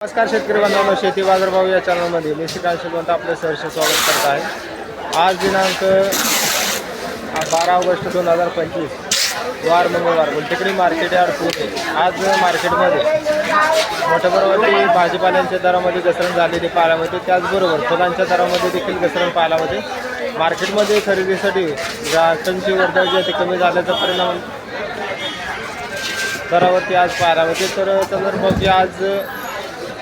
नमस्कार शेतकरी बांधवांनो शेती बाजारभाव या चॅनलमध्ये मी श्रीकांत आपले सहर्ष स्वागत करत आहे. आज दिनांक बारा ऑगस्ट दोन हजार पंचवीस वार मंगळवार गुलटेकडी मार्केट यार्ड पुणे आज मार्केटमध्ये मोठ्या प्रमाणात भाजीपाल्यांच्या दरामध्ये घसरण झालेली पाहायला मिळते. त्याचबरोबर फुलांच्या दरामध्ये देखील घसरण पाहायला मिळते. मार्केटमध्ये खरेदीसाठी ग्राहकांची वर्दळ जी आहे ती कमी झाल्याचा परिणाम दरावरती आज पाहायला मिळते. तर संदर्भात आज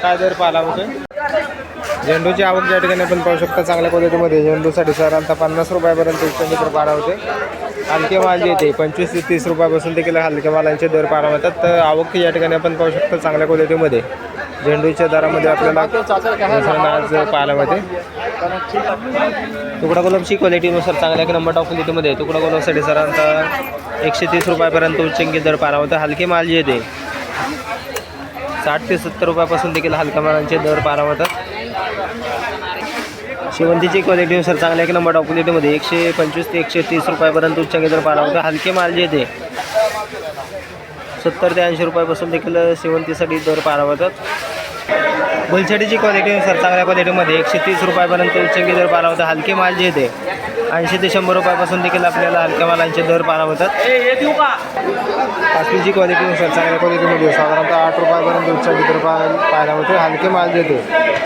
काय दर पाहायला मिळतोय झेंडूची आवक या ठिकाणी आपण पाहू शकता चांगल्या क्वालिटीमध्ये झेंडूसाठी साधारणतः पन्नास रुपयापर्यंत त्यांचे दर पाहायला होते. हलके माल जे येते पंचवीस ते तीस रुपयापासून देखील हलक्या मालांचे दर पारा होतात. तर आवक या ठिकाणी आपण पाहू शकता चांगल्या क्वालिटीमध्ये. झेंडूच्या दरामध्ये आपल्याला आज पाहायला मिळते. तुकडा गुलाबची क्वालिटीनुसार चांगल्या एक नंबर टॉप क्वालिटीमध्ये तुकडा गुलाबसाठी साधारणतः एकशे तीस रुपयापर्यंत उच्चंकी दर पाहायला होता. हलके माल जे येते साठ ते सत्तर रुपयापासून देखील हलक्या मालांचे दर पारावतात. शेवंतीची क्वालिटीनुसार चांगल्या एक नंबर टॉप क्वालिटीमध्ये एकशे पंचवीस ते एकशे तीस रुपयापर्यंत उच्चांकी दर पारावतात. हलके माल जे येते सत्तर ते ऐंशी रुपयापासून देखील शेवंतीसाठी दर पारावतात. बुलछडीची गुलछडीची क्वालिटीनुसार चांगल्या क्वालिटीमध्ये एकशे तीस रुपयापर्यंत उच्चांकी दर पारावतात. हलके माल जे येते ऐंशी ते शंभर रुपयापासून देखील आपल्याला हलक्या मालांचे दर पाहायला मिळतात. कास्तीची क्वालिटीनुसार चांगल्या क्वालिटीमध्ये साधारणतः आठ रुपयापर्यंत उच्चांकी दर पाहायला पाहायला मिळते. हलके माल देते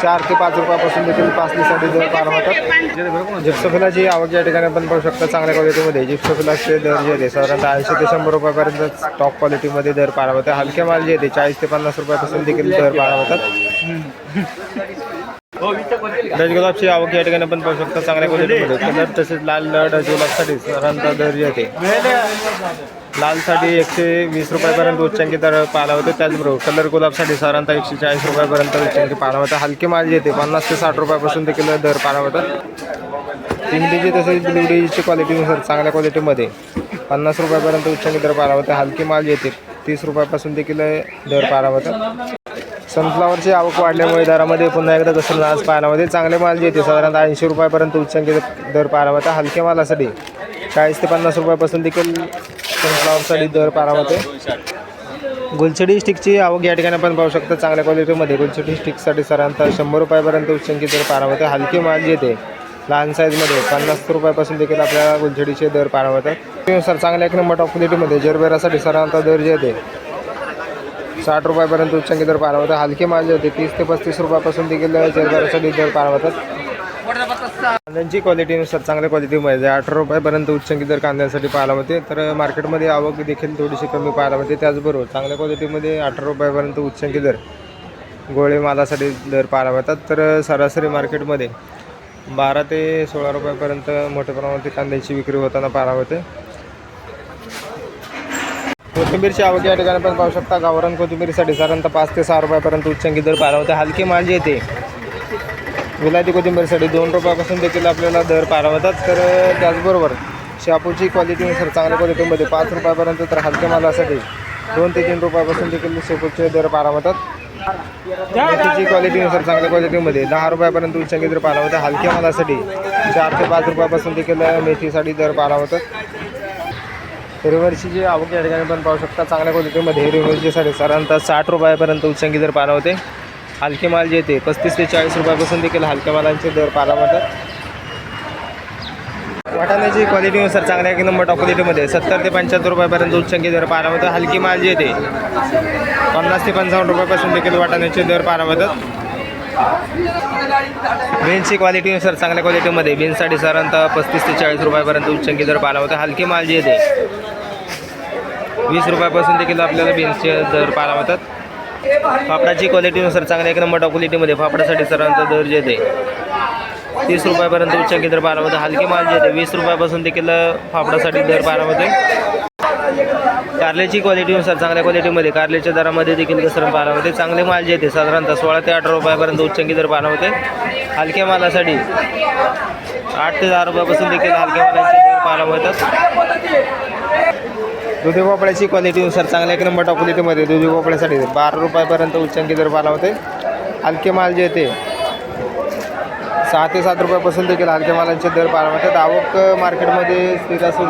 चार ते पाच रुपयापासून देखील पाचलीसाठी दर पाहायला मिळतात. जिप्सोफिलाची आवक या ठिकाणी आपण पाहू शकता चांगल्या क्वालिटीमध्ये जिप्सोफिलाचे दर जे आहे साधारणतः ऐंशी ते शंभर रुपयापर्यंत टॉप क्वालिटीमध्ये दर पाहायला मिळतात हलके माल जे येते चाळीस ते पन्नास रुपयापासून देखील दर पाहायला रज गुलाबची आवक या ठिकाणी आपण पाहू शकता. चांगल्या क्वालिटीमध्ये कलर तसेच लाल रज गुलाबसाठी साधारणतः दर येते लालसाठी एकशे वीस रुपयापर्यंत उच्चांकी दर पाहायला होते. त्याचबरोबर कलर गुलाबसाठी साधारणतः एकशे चाळीस रुपयापर्यंत उच्चांकी पाहायला होतं. हलके माल येते पन्नास ते साठ रुपयापासून देखील दर पाहायला होतात. तिंडीची तसेच ब्लुडीची क्वालिटीनुसार चांगल्या क्वालिटीमध्ये पन्नास रुपयापर्यंत उच्चांकी दर पाहायला होतं. हलके माल येते तीस रुपयापासून देखील दर पाहायला होतात. सनफ्लावरची आवक वाढल्यामुळे दरामध्ये पुन्हा एकदा घसरण आज पाण्यामध्ये चांगले माल जे येते साधारणतः ऐंशी रुपयापर्यंत उच्चांकी दर पाहायला हलक्या मालासाठी चाळीस ते पन्नास रुपयापासून देखील सनफ्लावरसाठी दर पाहायला गुलछडी स्टिकची आवक या ठिकाणी आपण पाहू शकता. चांगल्या क्वालिटीमध्ये गुलछडी स्टिकसाठी साधारणतः शंभर रुपयापर्यंत उच्चांकी दर पाहायला हलकी हलके माल जे येते लहान साईजमध्ये पन्नास रुपयापासून देखील आपल्याला गुलछडीचे दर पाहायला होतात चांगल्या एक नंबर टॉप क्वालिटीमध्ये जरबेरासाठी साधारणतः दर जे येते साठ रुपयापर्यंत उच्चांकी दर पाहायला होता हलके माल होते. तीस ते पस्तीस रुपयापासून देखील जरबारासाठी दर पाहायला होतात कांद्यांची क्वालिटीनुसार चांगल्या क्वालिटीमध्ये अठरा रुपयापर्यंत उच्चांकी दर कांद्यांसाठी पाहायला होते तर मार्केटमध्ये आवक देखील थोडीशी कमी पाहायला होते त्याचबरोबर चांगल्या क्वालिटीमध्ये अठरा रुपयापर्यंत उच्चांकी दर गोळे मालासाठी दर पाहायला मिळतात. तर सरासरी मार्केटमध्ये बारा ते सोळा रुपयापर्यंत मोठ्या प्रमाणात कांद्याची विक्री होताना पाहायला होते कोथिंबीरची आवक या ठिकाणी पण पाहू शकता. गावरान कोथिंबीरीसाठी साधारणतः पाच ते सहा रुपयापर्यंत उच्चांकी दर पाहायला होते हलकी माल येते. विलायती कोथिंबीरसाठी दोन रुपयापासून देखील आपल्याला दर पारावतात. होतात तर त्याचबरोबर शापूची क्वालिटीनुसार चांगल्या क्वालिटीमध्ये पाच रुपयापर्यंत तर हलक्या मालासाठी दोन ते तीन रुपयापासून देखील शेपूचे दर पारावतात. होतात मेथीची क्वालिटीनुसार चांगल्या क्वालिटीमध्ये दहा रुपयापर्यंत उच्चांकी दर पारावतात हलक्या मालासाठी चार ते पाच रुपयापासून देखील मेथीसाठी दर पारावतात. रिव्हर्सची जी आवक या ठिकाणी पण पाहू शकता चांगल्या क्वालिटीमध्ये हिरवळचीसाठी साधारणतः साठ रुपयापर्यंत उच्चंकी दर पाहायला होते. हलके माल जे येते पस्तीस ते चाळीस रुपयापासून देखील हलक्या मालांचे दर पाहायला होतात. वाटाण्याची क्वालिटीनुसार चांगल्या एक नंबर टॉप क्वालिटीमध्ये सत्तर ते पंच्याहत्तर रुपयापर्यंत उच्चंकी दर पाहायला होतं हलकी माल जे येते पन्नास ते पंचावन्न रुपयापासून देखील वाटाण्याचे दर पाहायला होतात. बीन्सची क्वालिटीनुसार चांगल्या क्वालिटीमध्ये बीन्ससाठी साधारणतः पस्तीस ते चाळीस रुपयापर्यंत उच्चंकी दर पाला होता. हलकी माल जे येते वीस रुपयापासून देखील आपल्याला बीन्सचे दर पाहायला होतात फापडाची क्वालिटीनुसार चांगल्या एक नंबर टॉप क्वालिटीमध्ये फापडासाठी साधारणतः दर जे येते तीस रुपयापर्यंत उच्चांकी दर पाहायला होतं हलके माल जे येते वीस रुपयापासून देखील फापडासाठी दर पाहायला होते कारल्याची क्वालिटीनुसार चांगल्या क्वालिटीमध्ये कारल्याच्या दरामध्ये देखील घसरण पाहायला होते चांगले माल जे येते साधारणतः सोळा ते अठरा रुपयापर्यंत उच्चंकी दर पाहायला होते हलक्या मालासाठी आठ ते दहा रुपयापासून देखील हलक्या मालाचे दर पाहायला मिळतात. दुधी भोपळ्याची क्वालिटीनुसार चांगल्या एक नंबर क्वालिटीमध्ये दुधी भोपळ्यासाठी बारा रुपयापर्यंत उच्चांकी दर पाहायला होते हलके माल जे येते सहा ते सात रुपयापासून देखील हलक्या मालांचे दर पाहायला मिळतात. आवक मार्केटमध्ये स्थिर असून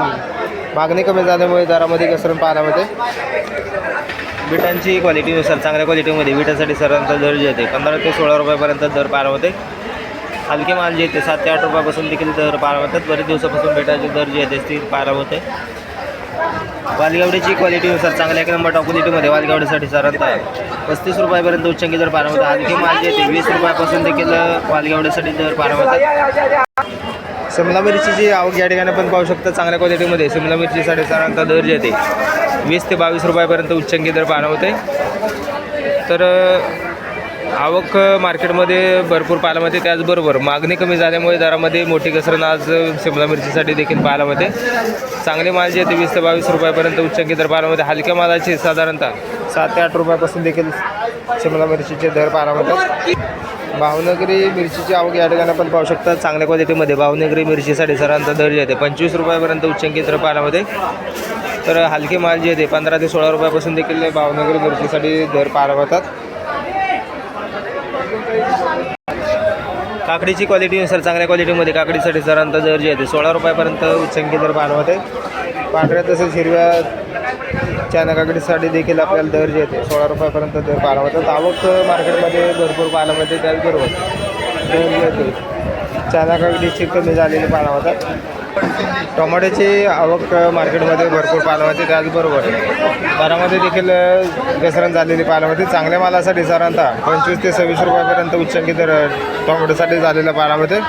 मागणी कमी झाल्यामुळे दरामध्ये घसरण पाहायला मिळते. बिटांची क्वालिटीनुसार चांगल्या क्वालिटीमध्ये विटासाठी सर्वांचा दर जे येते पंधरा ते सोळा रुपयापर्यंत दर पार होते हलके माल जे येते सात ते आठ रुपयापासून देखील दर पार होतात बरेच दिवसापासून विटाचे दर जे येते स्थिर पाहायला होते वालगावडीची क्वालिटीनुसार चांगल्या एक नंबर टॉप क्वालिटीमध्ये वालगावडीसाठी साधारणतः पस्तीस रुपयापर्यंत उच्चांकी दर पार आणखी हलके माल येते वीस रुपयापासून देखील वालगावडीसाठी दर पार होतात शिमला मिरचीची आवक या ठिकाणी पण पाहू शकता चांगल्या क्वालिटीमध्ये शिमला मिरचीसाठी साधारणतः दर जे येते वीस ते बावीस रुपयापर्यंत उच्चांकी दर पाहणं तर आवक मार्केटमध्ये भरपूर पाहायला मिळते. त्याचबरोबर मागणी कमी झाल्यामुळे दरामध्ये मोठी घसरण आज शिमला मिरचीसाठी देखील पाहायला मिळते. चांगले माल जे येते वीस ते बावीस रुपयापर्यंत उच्चांकी दर पाहायला मिळते. हलक्या मालाचे साधारणतः सात ते आठ रुपयापासून देखील शिमला मिरचीचे दर पाहायला मिळतात. भावनगरी मिरचीची आवक या ठिकाणी आपण पाहू शकता. चांगल्या क्वालिटीमध्ये भावनगरी मिरचीसाठी सरांचा दर जे येते पंचवीस रुपयापर्यंत उच्चांकी दर पाहायला तर हलके माल जे येते पंधरा ते सोळा रुपयापासून देखील भावनगरी मिरचीसाठी दर पाहायला मिळतात. काकडीची क्वालिटीनुसार चांगल्या क्वालिटीमध्ये काकडीसाठी सरांचा दर जे येते. सोळा रुपयापर्यंत उच्चंकी दर पाहायला आहे पांढऱ्या तसेच हिरव्या चायना काकडीसाठी देखील आपल्याला दर जे येते. सोळा रुपयापर्यंत दर पाहायला मिळतात आवक मार्केटमध्ये भरपूर पाहायला त्याचबरोबर दर जे येते. चायना काकडीची कमी झालेली पाहायला टोमॅटोची आवक मार्केटमध्ये भरपूर पाहायला त्याचबरोबर दरामध्ये देखील घसरण झालेली पाहायला चांगल्या मालासाठी साधारणतः पंचवीस ते सव्वीस रुपयापर्यंत उच्चांकी दर टोमॅटोसाठी झालेल्या पालामध्ये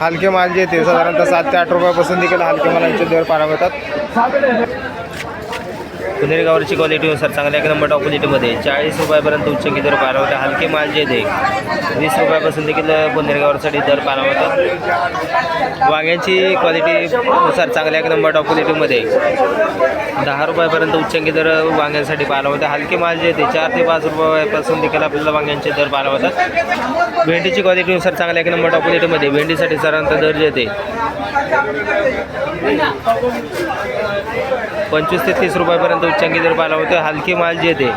हलके माल जे येते साधारणतः सात ते आठ रुपयापासून देखील हलके मालांचे दर पारावतात पुणेरी गावरची क्वालिटीनुसार चांगल्या एक नंबर टॉप क्वालिटीमध्ये चाळीस रुपयापर्यंत उच्च दर पारावते होते हलके माल जे येते वीस रुपयापासून देखील पुणेरी गावरसाठी दर पार होतात वांग्यांची क्वालिटीनुसार चांगल्या एक नंबर टॉप क्वालिटीमध्ये दहा रुपयापर्यंत उच्चांकी दर वांग्यांसाठी पाहायला होते हलके माल जे येते चार ते पाच रुपयापासून देखील आपल्याला वांग्यांचे दर पाहायला होतात भेंडीची क्वालिटीनुसार चांगल्या एक नंबर टॉप क्वालिटीमध्ये भेंडीसाठी सरांचा दर जे येते पंचवीस ते तीस रुपयापर्यंत उच्चांकी दर पाहायला होते. हलके माल जे येते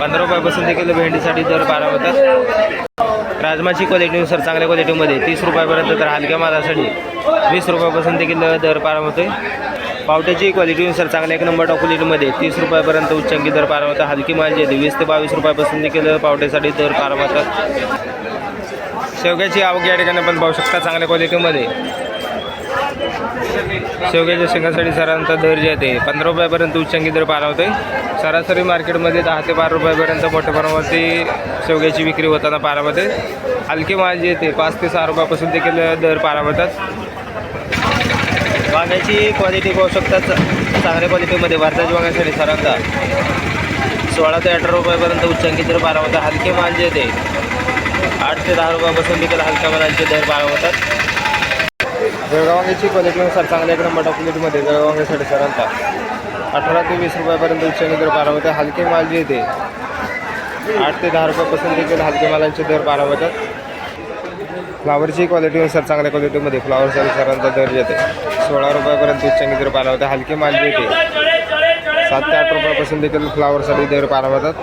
पंधरा रुपयापासून देखील भेंडीसाठी दर पाहायला होतात राजमाची क्वालिटीनुसार चांगल्या क्वालिटीमध्ये तीस रुपयापर्यंत तर हलक्या मालासाठी. वीस रुपयापासून देखील दर पाहायला होते. पावट्याची क्वालिटीनुसार चांगल्या एक नंबर टॉप तीस रुपयापर्यंत उच्चांकी दर पाहायला होता. हलकी माल जे येते वीस ते बावीस रुपयापासून देखील पावट्यासाठी दर पाहायला होतात शेवग्याची आवक या ठिकाणी आपण पाहू शकता चांगल्या क्वालिटीमध्ये शेवग्याच्या शेंगासाठी सरांचा दर जे आहे ते पंधरा रुपयापर्यंत उच्चांकी दर पाहायला सरासरी मार्केटमध्ये दहा ते बारा रुपयापर्यंत मोठ्या प्रमाणावरती शेवग्याची विक्री होताना पाहायला होते हलके माल जे ते पाच ते सहा रुपयापासून देखील दर पाहायला होतात वांग्याची क्वालिटी पाहू शकतात चांगल्या क्वालिटीमध्ये भारताच्या वांग्यासाठी सरांचा. सोळा ते अठरा रुपयापर्यंत उच्चांकी दर पाहायला हलके माल जे ते आठ ते दहा रुपयापासून देखील हलक्या मालांचे दर पाहायला होतात जळगावांगीची क्वालिटीनुसार चांगल्या एक नंबर क्वालिटीमध्ये क्वालिटीमध्ये जळगावांगीसाठी सरांचा अठरा ते वीस रुपयापर्यंत उच्चांनी दर पाहायला होते हलके माल जे येते आठ ते दहा रुपयापासून देखील हलके मालांचे दर पाहायला होतात. फ्लावरची क्वालिटीनुसार चांगल्या क्वालिटीमध्ये फ्लावरसाठी सरांचा दर येते. सोळा रुपयापर्यंत उच्चांनी दर पाहायला होते हलके माल जे येते सात ते आठ रुपयापासून देखील फ्लावरसाठी दर पाहायला होतात.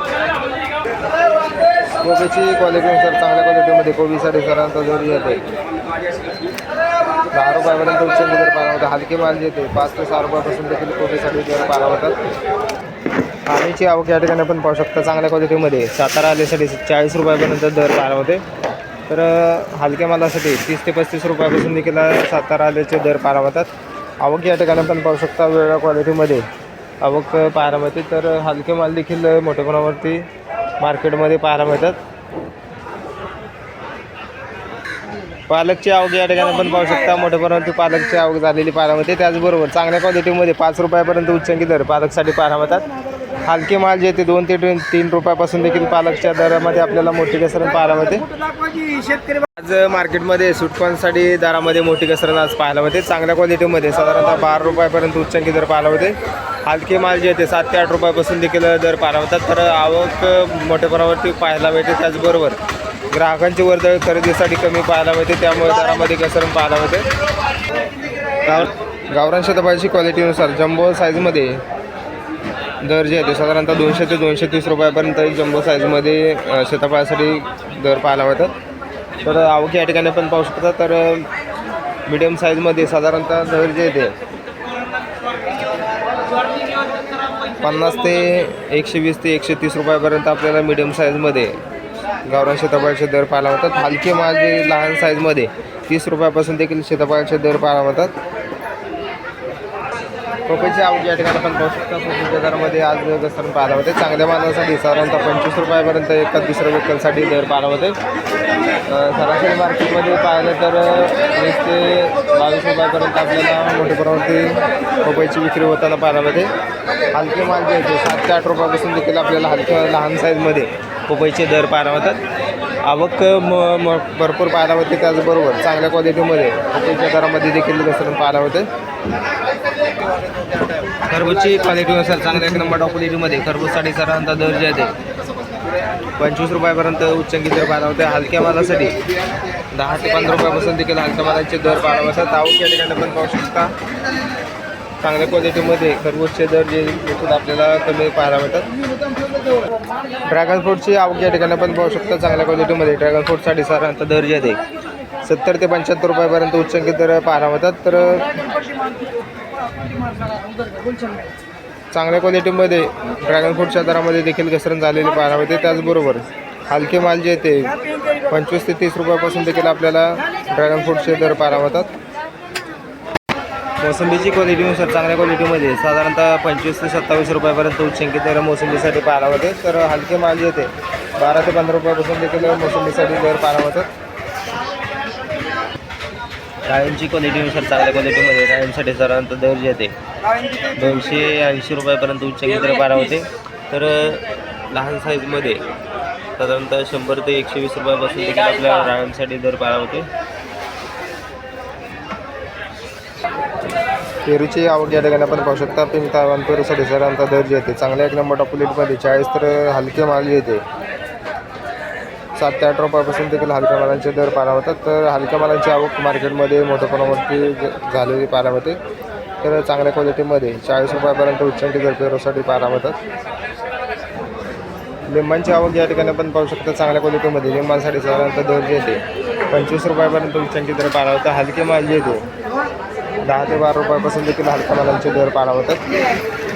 कोबीची क्वालिटीनुसार चांगल्या क्वालिटीमध्ये कोबीसाठी सरांचा दर येते. दहा रुपयापर्यंत उच्चांकी दर पाहायला होता हलके माल जे ते पाच ते सहा रुपयापासून देखील कोबीसाठी दर पाहायला होतात आळूची आवक या ठिकाणी आपण पाहू शकता. चांगल्या क्वालिटीमध्ये सातारा आल्यासाठी चाळीस रुपयापर्यंत दर पाहायला होते तर हलक्या मालासाठी तीस ते पस्तीस रुपयापासून देखील सातारा आल्याचे दर पाहायला होतात आवक या ठिकाणी आपण पाहू शकता वेगळ्या क्वालिटीमध्ये आवक पाहायला मिळते. तर हलके माल देखील मोठ्या प्रमाणावरती मार्केटमध्ये पाहायला मिळतात. पालकची आवक या ठिकाणी पण पाहू शकता. मोठ्या प्रमाणावरती पालकची आवक झालेली पाहायला मिळते त्याचबरोबर चांगल्या क्वालिटीमध्ये पाच रुपयापर्यंत उच्चांकी दर पालकसाठी पाहायला मिळतात हलके माल जे ते दोन ते तीन तीन रुपयापासून देखील पालकच्या दरामध्ये आपल्याला मोठी घसरण पाहायला मिळते आज मार्केटमध्ये सुटपांसाठी दरामध्ये मोठी घसरण आज पाहायला मिळते. चांगल्या क्वालिटीमध्ये साधारणतः बारा रुपयापर्यंत उच्चांकी दर पाहायला होते हलके माल जे ते सात ते आठ रुपयापासून देखील दर पाहायला होतात तर आवक मोठ्या प्रमाणावरती पाहायला मिळते. त्याचबरोबर ग्राहकांची वर्दळ खरेदीसाठी कमी पाहायला मिळते त्यामुळे दरामध्ये घसरण पाहायला मिळते. गाव गावरान शतपाची क्वालिटीनुसार जम्बो साईजमध्ये दर जे आहे ते साधारणतः दोनशे ते दोनशे तीस रुपयापर्यंत जम्बो साईजमध्ये शेतापाळासाठी शेताफळासाठी दर पाहायला मिळतात. तर आवक या ठिकाणी पण पाहू शकता तर मिडियम साईजमध्ये साधारणतः दर जे ते पन्नास ते एकशे वीस ते एकशे तीस रुपयापर्यंत आपल्याला मिडियम साईजमध्ये गावरान सीताफळाचे दर पाहायला होतात हलके माल जे लहान साईजमध्ये तीस रुपयापासून देखील सीताफळाचे दर पाहायला होतात पपईची आवड या ठिकाणी आपण पाहू शकता. पपईच्या दरामध्ये आज घसरण पाहायला होते चांगल्या मालासाठी साधारणतः पंचवीस रुपयापर्यंत एका दुसऱ्या व्यक्तींसाठी दर पाहायला होते सरासरी मार्केटमध्ये पाहिलं तर वीस ते बावीस रुपयापर्यंत आपल्याला मोठ्या प्रमाणात पपईची विक्री होताना पाहायला होते हलके माल जे आहेत ते सात ते आठ रुपयापासून देखील आपल्याला हलक्या लहान साईजमध्ये पपईचे दर पाहायला होतात आवक म म भरपूर पाहायला होते त्याचबरोबर चांगल्या क्वालिटीमध्ये पपईच्या दरामध्ये देखील घसरण पाहायला होते खरबूजची क्वालिटीनुसार चांगल्या एक नंबर टॉप क्वालिटीमध्ये खरबूजसाठी साधारणतः दर जे आहे पंचवीस रुपयापर्यंत उच्चांकी दर पाहायला होते हलक्या मालासाठी दहा ते पंधरा रुपयापासून देखील हलक्या मालाचे दर पाहायला होतात आवक या ठिकाणी पण पाहू शकता. चांगल्या क्वालिटीमध्ये खरबूजचे दर जे आपल्याला कमी पाहायला मिळतात. ड्रॅगन फ्रूटची आवक या ठिकाणी पण पाहू शकता चांगल्या क्वालिटीमध्ये. ड्रॅगन फ्रूटसाठी साधारणतः दर जे आहे सत्तर ते पंच्याहत्तर रुपयापर्यंत उच्चांकित दर पाहायला मिळतात. तर चांगल्या क्वालिटीमध्ये ड्रॅगन फ्रूटच्या दरामध्ये देखील घसरण झालेली पाहायला मिळते. त्याचबरोबर हलके माल जे ते पंचवीस ते तीस रुपयापासून देखील आपल्याला ड्रॅगन फ्रूटचे दर पाहायला मिळतात. मोसंबीची क्वालिटीनुसार चांगल्या क्वालिटीमध्ये. साधारणतः पंचवीस ते सत्तावीस रुपयापर्यंत उच्चंकी दर मोसंबीसाठी पाहायला होते तर हलके माल जे होते बारा ते पंधरा रुपयापासून देखील मोसंबीसाठी दर पाहायला होतात डाळींची क्वालिटीनुसार चांगल्या क्वालिटीमध्ये डाळींसाठी साधारणतः दर जे येते दोनशे ऐंशी रुपयापर्यंत उच्चंकी दर पाहायला होते तर लहान साईजमध्ये साधारणतः शंभर ते एकशे वीस रुपयापासून देखील आपल्या डाळींसाठी दर पाहायला होते पेरूची आवक या ठिकाणी आपण पाहू शकता. पिंक पेरूसाठी साधारणतः दर्जा येते चांगल्या एक नंबर टॉपलेटमध्ये चाळीस तर हलके माल येते. सात ते आठ रुपयापासून देखील हलक्या मालांचे दर पारा होतात तर हलक्या मालांची आवक मार्केटमध्ये मोठ्या प्रमाणावरती झालेली पारा होते तर चांगल्या क्वालिटीमध्ये चाळीस रुपयापर्यंत उच्चंटी दर पेरूसाठी पारा होतात लिंबांची आवक या ठिकाणी आपण पाहू शकता चांगल्या क्वालिटीमध्ये लिंबांसाठी साधारणतः दर येते पंचवीस रुपयापर्यंत उच्चंटी दर पारा होता हलके माल येते दहा ते बारा रुपयापासून देखील हलक्या मालांचे दर पाहायला होतात.